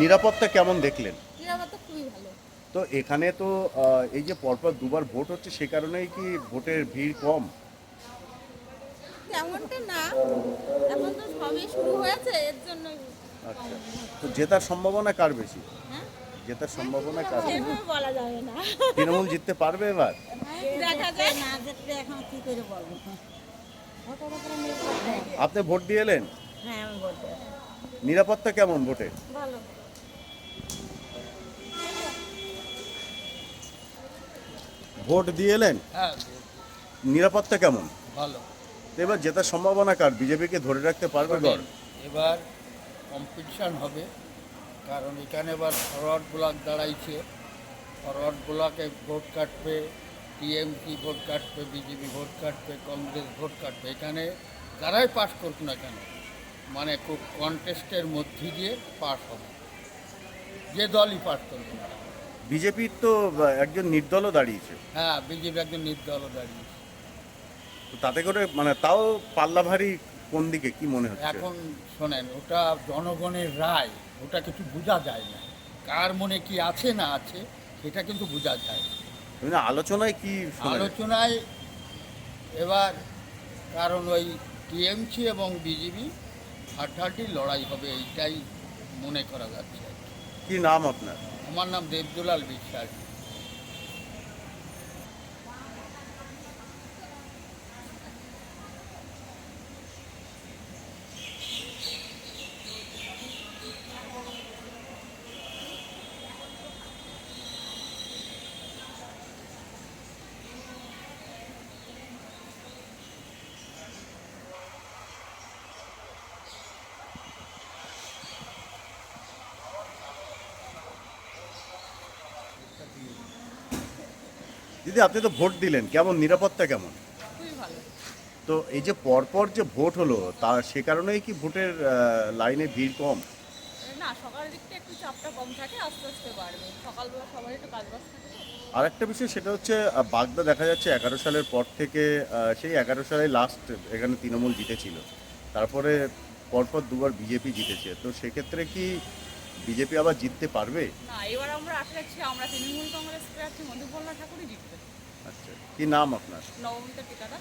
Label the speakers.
Speaker 1: নিরাপত্তা কেমন দেখলেন?
Speaker 2: নিরাপত্তা খুবই ভালো।
Speaker 1: তো এখানে তো এই যে পরপর দুবার ভোট হচ্ছে সে কারণেই কি ভোটের ভিড় কম?
Speaker 2: তেমনটা না। এখন তো সবই শুরু হয়েছে এর জন্য
Speaker 1: আচ্ছা। তো জেতার সম্ভাবনা কার বেশি?
Speaker 2: হ্যাঁ?
Speaker 1: জেতার সম্ভাবনা কার বেশি?
Speaker 2: বলা যাবে না।
Speaker 1: তৃণমূল জিততে পারবে এবার?
Speaker 2: দেখা যায়
Speaker 3: না দেখলে এখন কি করে বলব?
Speaker 1: আপনি ভোট দিয়ে এলেন?
Speaker 3: হ্যাঁ
Speaker 1: নিরাপত্তা কেমন ভোটে?
Speaker 2: ভালো।
Speaker 1: ভোট দিয়ে এলেন
Speaker 4: হ্যাঁ।
Speaker 1: নিরাপত্তা কেমন?
Speaker 4: ভালো।
Speaker 1: এবার জেতার সম্ভাবনা কার? বিজেপিকে ধরে রাখতে পারবে গড়?
Speaker 4: এবার কম্পিটিশন হবে কারণ এখানে এবার ফরওয়ার্ড ব্লক দাঁড়াইছে। ফরওয়ার্ড ব্লকে ভোট কাটবে টিএমসি ভোট কাটবে বিজেপি ভোট কাটবে কংগ্রেস ভোট কাটবে। এখানে যারাই পাস করুক না কেন মানে খুব কন্টেস্টের মধ্যে দিয়ে পাস হবে। যে দলই পাস করবে না
Speaker 1: বিজেপির তো একজন নির্দলও দাঁড়িয়েছে।
Speaker 4: হ্যাঁ বিজেপি একজন নির্দল দাঁড়িয়েছে।
Speaker 1: তো তাতে করে মানে তাও পাল্লা ভারী কোন দিকে কি মনে হচ্ছে?
Speaker 4: এখন শোনেন ওটা জনগণের রায় ওটা কিছু বোঝা যায় না। কার মনে কি আছে না আছে সেটা কিন্তু বোঝা যায় না।
Speaker 1: আলোচনায় কি
Speaker 4: আলোচনায় এবার কারণ ওই টিএমসি এবং বিজেপি হাড্ডাহাড্ডি লড়াই হবে এইটাই মনে করা যাচ্ছে। কি
Speaker 1: নাম আপনার?
Speaker 4: আমার নাম দেবদুলাল বিশ্বাস।
Speaker 1: দিদি আপনি তো ভোট দিলেন। কেমন? নিরাপত্তা কেমন? তো এই যে পরপর যে ভোট হলো তা সে কারণেই কি ভোটের লাইনে ভিড় কম?
Speaker 2: না সকালের দিকটা একটু চাপটা কম থাকে আস্তে আস্তে বাড়বে। সকালবেলা সবার একটু কাজ বাজ থাকে।
Speaker 1: আর একটা বিষয় সেটা হচ্ছে বাগদা দেখা যাচ্ছে এগারো সালের পর থেকে সেই এগারো সালে লাস্ট এখানে তৃণমূল জিতেছিল। তারপরে পরপর দুবার বিজেপি জিতেছে। তো সেক্ষেত্রে কি বিজেপি আবার জিততে পারবে?
Speaker 2: না এবার আমরা আশা রাখছি আমরা তৃণমূল কংগ্রেস প্রার্থী মধুপর্ণা ঠাকুরই জিতবে।
Speaker 1: আচ্ছা কি নাম আপনার?
Speaker 2: নবমিতা টিকাটা